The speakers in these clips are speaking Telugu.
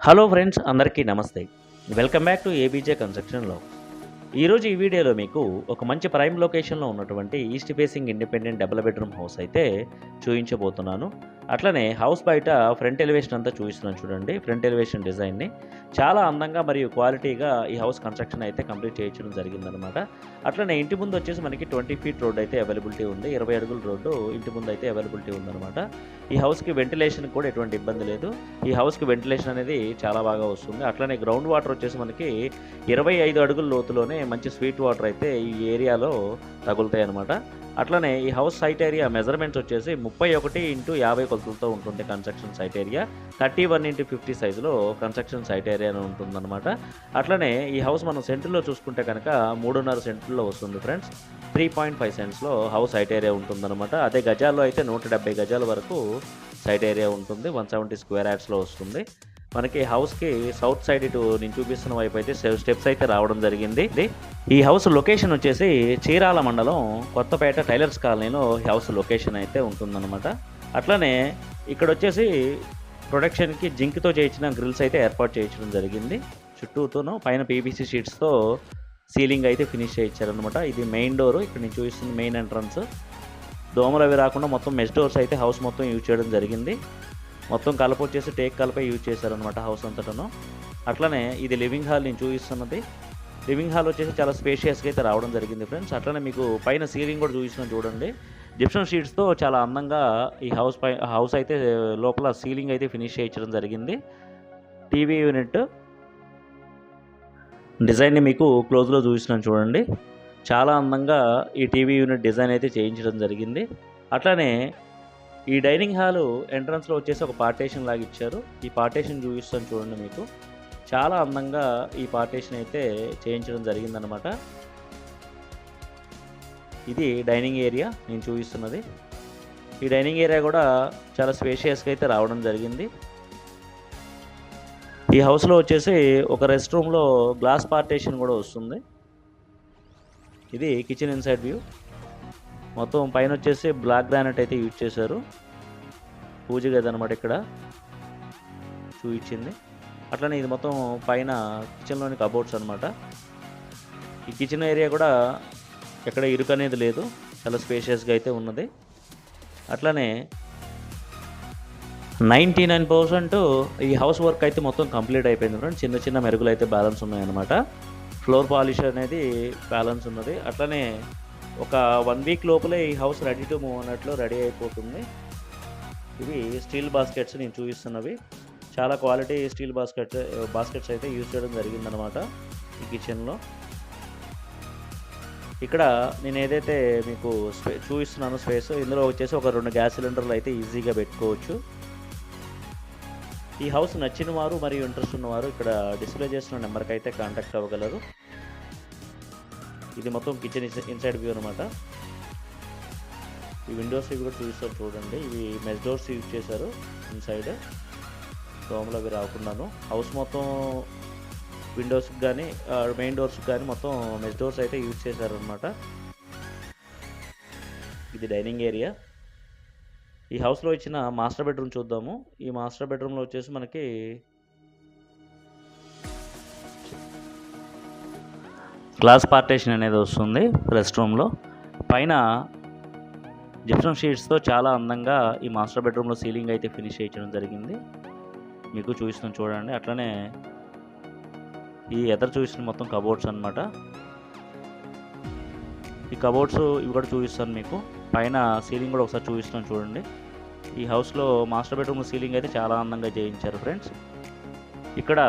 హలో ఫ్రెండ్స్ అందరికీ నమస్తే. వెల్కమ్ బ్యాక్ టు ఏబీజే కన్స్ట్రక్షన్లో ఈరోజు ఈ వీడియోలో మీకు ఒక మంచి ప్రైమ్ లొకేషన్లో ఉన్నటువంటి east facing independent double bedroom house అయితే చూపించబోతున్నాను అట్లనే హౌస్ బయట ఫ్రంట్ ఎలివేషన్ అంతా చూపిస్తున్నాను చూడండి. ఫ్రంట్ ఎలివేషన్ డిజైన్ని చాలా అందంగా మరియు క్వాలిటీగా ఈ హౌస్ కన్స్ట్రక్షన్ అయితే కంప్లీట్ చేయించడం జరిగిందనమాట అట్లనే ఇంటి ముందు వచ్చేసి మనకి ట్వంటీ ఫీట్ రోడ్ అయితే అవైలబిలిటీ ఉంది. ఇరవై అడుగుల రోడ్డు ఇంటి ముందు అయితే అవైలబిలిటీ ఉందన్నమాట. ఈ హౌస్కి వెంటిలేషన్ కూడా ఎటువంటి ఇబ్బంది లేదు. ఈ హౌస్కి వెంటిలేషన్ అనేది చాలా బాగా వస్తుంది. అట్లనే గ్రౌండ్ వాటర్ వచ్చేసి మనకి ఇరవై ఐదు అడుగుల లోతులోనే మంచి స్వీట్ వాటర్ అయితే ఈ ఏరియాలో తగులుతాయి అనమాట అట్లనే ఈ హౌస్ సైట్ ఏరియా మెజర్మెంట్స్ వచ్చేసి ముప్పై ఒకటి ఇంటూ యాభై కొలతలతో ఉంటుంది construction site area thirty one into fifty సైజులో కన్స్ట్రక్షన్ సైట్ ఏరియా ఉంటుందన్నమాట. అట్లనే ఈ హౌస్ మనం సెంటులో చూసుకుంటే కనుక మూడున్నర సెంటర్లో వస్తుంది ఫ్రెండ్స్ త్రీ పాయింట్ ఫైవ్ సెంట్స్లో హౌస్ సైట్ ఏరియా ఉంటుందన్నమాట. అదే గజాల్లో అయితే నూట డెబ్బై గజాల వరకు సైట్ ఏరియా ఉంటుంది. వన్ సెవెంటీ స్క్వేర్ యాడ్స్లో వస్తుంది. మనకి హౌస్కి సౌత్ సైడ్ ఇటు నేను చూపిస్తున్న వైపు అయితే స్టెప్స్ అయితే రావడం జరిగింది. ఇది ఈ హౌస్ లొకేషన్ వచ్చేసి చీరాల మండలం కొత్తపేట టైలర్స్ కాలనీలో హౌస్ లొకేషన్ అయితే ఉంటుందన్నమాట. అట్లనే ఇక్కడ వచ్చేసి ప్రొడక్షన్కి జింక్తో చేయించిన గ్రిల్స్ అయితే ఏర్పాటు చేయించడం జరిగింది. చుట్టూతోనూ పైన పీబీసీ షీట్స్తో సీలింగ్ అయితే ఫినిష్ చేయించారనమాట ఇది మెయిన్ డోర్ ఇక్కడ నేను చూపిస్తుంది మెయిన్ ఎంట్రన్స్ దోమలు అవి రాకుండా మొత్తం మెస్ డోర్స్ అయితే హౌస్ మొత్తం యూజ్ చేయడం జరిగింది. మొత్తం కలప వచ్చేసి టేక్ కలపే యూజ్ చేశారనమాట హౌస్ అంతటను. అట్లనే ఇది లివింగ్ హాల్ నేను చూపిస్తున్నది. లివింగ్ హాల్ వచ్చేసి చాలా స్పేషియస్గా అయితే రావడం జరిగింది ఫ్రెండ్స్ అట్లనే మీకు పైన సీలింగ్ కూడా చూపిస్తున్నాను చూడండి. జిప్సన్ షీట్స్తో చాలా అందంగా ఈ హౌస్ పై హౌస్ అయితే లోపల సీలింగ్ అయితే ఫినిష్ చేయించడం జరిగింది. టీవీ యూనిట్ డిజైన్ని మీకు క్లోజ్లో చూపిస్తున్నాను చూడండి. చాలా అందంగా ఈ టీవీ యూనిట్ డిజైన్ అయితే చేయించడం జరిగింది. అట్లానే ఈ డైనింగ్ హాలు ఎంట్రన్స్లో వచ్చేసి ఒక పార్టేషన్ లాగా ఇచ్చారు. ఈ పార్టేషన్ చూపిస్తాను చూడండి మీకు. చాలా అందంగా ఈ పార్టేషన్ అయితే చేయించడం జరిగిందనమాట ఇది డైనింగ్ ఏరియా నేను చూపిస్తున్నది. ఈ డైనింగ్ ఏరియా కూడా చాలా స్పేషియస్గా అయితే రావడం జరిగింది. ఈ హౌస్లో వచ్చేసి ఒక రెస్ట్ రూమ్లో గ్లాస్ పార్టేషన్ కూడా వస్తుంది. ఇది కిచెన్ ఇన్సైడ్ వ్యూ. మొత్తం పైన వచ్చేసి బ్లాక్ గ్రానైట్ అయితే యూజ్ చేశారు. పూజ గది అనమాట ఇక్కడ. చూపించింది. అట్లనే ఇది మొత్తం పైన కిచెన్లోని కబోర్డ్స్ అనమాట ఈ కిచెన్ ఏరియా కూడా ఎక్కడ ఇరుకు అనేది లేదు. చాలా స్పేషియస్గా అయితే ఉన్నది. అట్లనే నైంటీ నైన్ పర్సెంట్ ఈ హౌస్ వర్క్ అయితే మొత్తం కంప్లీట్ అయిపోయింది ఫ్రెండ్ చిన్న చిన్న మెరుగులు అయితే బ్యాలెన్స్ ఉన్నాయన్నమాట. ఫ్లోర్ పాలిష్ అనేది బ్యాలెన్స్ ఉన్నది. అట్లనే ఒక వన్ వీక్ లోపలే ఈ హౌస్ రెడీ టు మూవ్ అన్నట్లు రెడీ అయిపోతుంది. ఇవి స్టీల్ బాస్కెట్స్ నేను చూపిస్తున్నవి. చాలా క్వాలిటీ స్టీల్ బాస్కెట్ బాస్కెట్స్ అయితే యూజ్ చేయడం జరిగిందనమాట ఈ కిచెన్లో ఇక్కడ నేను ఏదైతే మీకు స్పే చూపిస్తున్నానో స్పేస్ ఇందులో వచ్చేసి ఒక రెండు గ్యాస్ సిలిండర్లు అయితే ఈజీగా పెట్టుకోవచ్చు. ఈ హౌస్ నచ్చిన వారు మరియు ఇంట్రెస్ట్ ఉన్నవారు ఇక్కడ డిస్ప్లే చేసిన నెంబర్కి అయితే కాంటాక్ట్ అవ్వగలరు. ఇది మొత్తం కిచెన్ ఇన్సైడ్ వ్యూ అనమాట ఈ విండోస్ కూడా చూపిస్తారు చూడండి. ఇవి మెస్ డోర్స్ యూజ్ చేశారు ఇన్సైడ్ దోమలు అవి రాకుండాను హౌస్ మొత్తం విండోస్కి కానీ మెయిన్ డోర్స్కి కానీ మొత్తం మెస్ డోర్స్ అయితే యూజ్ చేశారనమాట ఇది డైనింగ్ ఏరియా ఈ హౌస్లో ఇచ్చిన మాస్టర్ బెడ్రూమ్ చూద్దాము. ఈ మాస్టర్ బెడ్రూమ్లో వచ్చేసి మనకి గ్లాస్ పార్టేషన్ అనేది వస్తుంది రెస్ట్ రూమ్లో పైన జిప్సమ్ షీట్స్తో చాలా అందంగా ఈ మాస్టర్ బెడ్రూమ్లో సీలింగ్ అయితే ఫినిష్ చేయించడం జరిగింది. మీకు చూపిస్తున్నాను చూడండి. అట్లనే ఈ ఎదరు చూపిస్తున్న మొత్తం కబోర్డ్స్ అనమాట ఈ కబోర్డ్స్ ఇవి కూడా చూపిస్తాను మీకు. పైన సీలింగ్ కూడా ఒకసారి చూపిస్తాను చూడండి. ఈ హౌస్లో మాస్టర్ బెడ్రూమ్ సీలింగ్ అయితే చాలా అందంగా చేయించారు ఫ్రెండ్స్ ఇక్కడ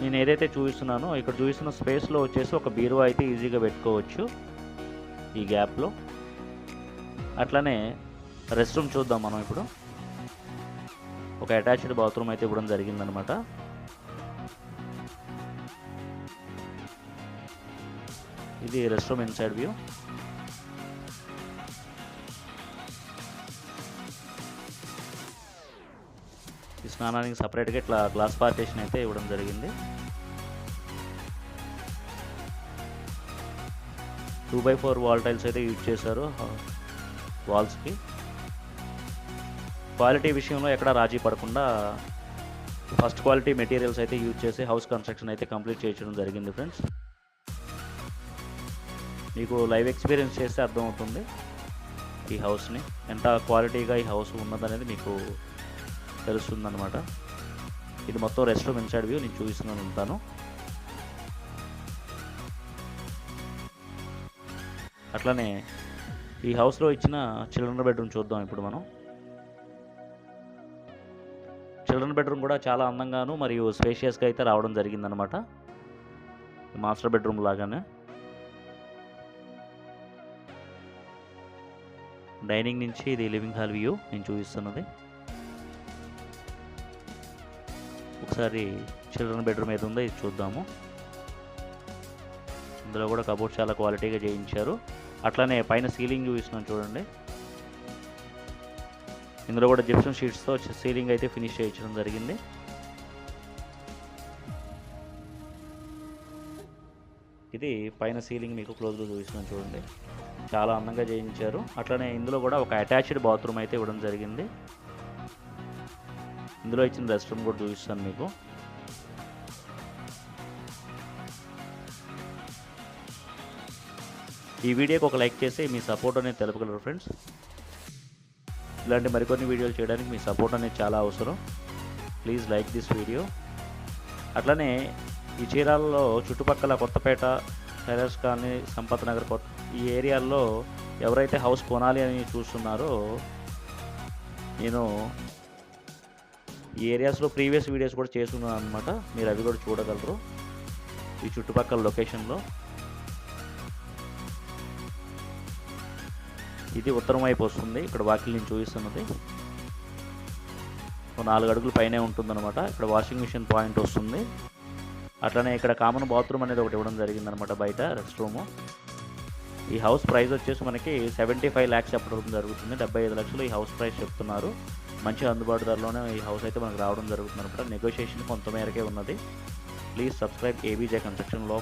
నేను ఏదైతే చూపిస్తున్నానో ఇక్కడ చూపిస్తున్న స్పేస్లో వచ్చేసి ఒక బీరువా అయితే ఈజీగా పెట్టుకోవచ్చు ఈ గ్యాప్లో అట్లనే రెస్ట్ రూమ్ చూద్దాం మనం ఇప్పుడు. ఒక అటాచ్డ్ బాత్రూమ్ అయితే ఇవ్వడం జరిగిందనమాట. ఇది రెస్ట్ రూమ్ ఇన్సైడ్ వ్యూ స్నానానికి సపరేట్గా ఇట్లా గ్లాస్ పార్టేషన్ అయితే ఇవ్వడం జరిగింది. Two by four wall tiles అయితే యూజ్ చేశారు వాల్స్కి. క్వాలిటీ విషయంలో ఎక్కడ రాజీ పడకుండా ఫస్ట్ క్వాలిటీ మెటీరియల్స్ అయితే యూజ్ చేసి హౌస్ కన్స్ట్రక్షన్ అయితే కంప్లీట్ చేయించడం జరిగింది ఫ్రెండ్స్. మీకు లైవ్ ఎక్స్పీరియన్స్ చేస్తే అర్థమవుతుంది ఈ హౌస్ని ఎంత క్వాలిటీగా ఈ హౌస్ ఉన్నదనేది మీకు తెలుస్తుందన్నమాట. ఇది మొత్తం రెస్ట్ రూమ్ ఇన్సైడ్ వ్యూ నేను చూపిస్తున్నాను ఉంటాను అట్లానే ఈ హౌస్లో ఇచ్చిన చిల్డ్రన్ బెడ్రూమ్ చూద్దాం ఇప్పుడు మనం. చిల్డ్రన్ బెడ్రూమ్ కూడా చాలా అందంగాను మరియు స్పేషియస్గా అయితే రావడం జరిగిందనమాట మాస్టర్ బెడ్రూమ్ లాగానే. డైనింగ్ నుంచి ఇది లివింగ్ హాల్ వ్యూ నేను చూపిస్తున్నది. ఒకసారి చిల్డ్రన్ బెడ్రూమ్ ఏది ఉందో ఇది చూద్దాము. ఇందులో కూడా కబోర్డ్ చాలా క్వాలిటీగా చేయించారు. అట్లానే పైన సీలింగ్ చూపిస్తున్నాను చూడండి. ఇందులో కూడా జిప్సన్ షీట్స్తో సీలింగ్ అయితే ఫినిష్ చేయించడం జరిగింది. ఇది పైన సీలింగ్ మీకు క్లోజ్గా చూపిస్తున్నాను చూడండి. చాలా అందంగా చేయించారు. అట్లనే ఇందులో కూడా ఒక అటాచ్డ్ బాత్రూమ్ అయితే ఇవ్వడం జరిగింది. ఇందులో ఇచ్చిన రెస్ట్ రూమ్ కూడా చూపిస్తాను మీకు. ఈ వీడియోకి ఒక లైక్ చేసి మీ సపోర్ట్ అనేది తెలుపగలరు ఫ్రెండ్స్. ఇలాంటి మరికొన్ని వీడియోలు చేయడానికి మీ సపోర్ట్ అనేది చాలా అవసరం. Please like this video. అట్లనే ఈ చీరాలలో చుట్టుపక్కల కొత్తపేట టైలర్స్ కాలనీ సంపత్ నగర్ కొత్త ఈ ఏరియాల్లో ఎవరైతే హౌస్ కొనాలి అని చూస్తున్నారో నేను ఈ ఏరియాస్లో ప్రీవియస్ వీడియోస్ కూడా చేస్తున్నాను అనమాట మీరు అవి కూడా చూడగలరు. ఈ చుట్టుపక్కల లొకేషన్లో. ఇది ఉత్తరం వైపు వస్తుంది. ఇక్కడ వాకిల్ నేను చూపిస్తున్నది. నాలుగు అడుగులు పైనే ఉంటుందన్నమాట. ఇక్కడ వాషింగ్ మిషన్ పాయింట్ వస్తుంది. అట్లనే ఇక్కడ కామన్ బాత్రూమ్ అనేది ఒకటి ఇవ్వడం జరిగిందనమాట బయట రెస్ట్ రూము. ఈ హౌస్ ప్రైస్ వచ్చేసి మనకి సెవెంటీ ఫైవ్ ల్యాక్స్ చెప్పడం జరుగుతుంది. డెబ్బై ఐదు లక్షలు ఈ హౌస్ ప్రైస్ చెప్తున్నారు. మంచి అందుబాటు ధరలోనే ఈ హౌస్ అయితే మనకు రావడం జరుగుతుంది అనమాట నెగోషియేషన్ కొంతమేరకే ఉన్నది. ప్లీజ్ సబ్స్క్రైబ్ ఏబీజే కన్స్ట్రక్షన్లో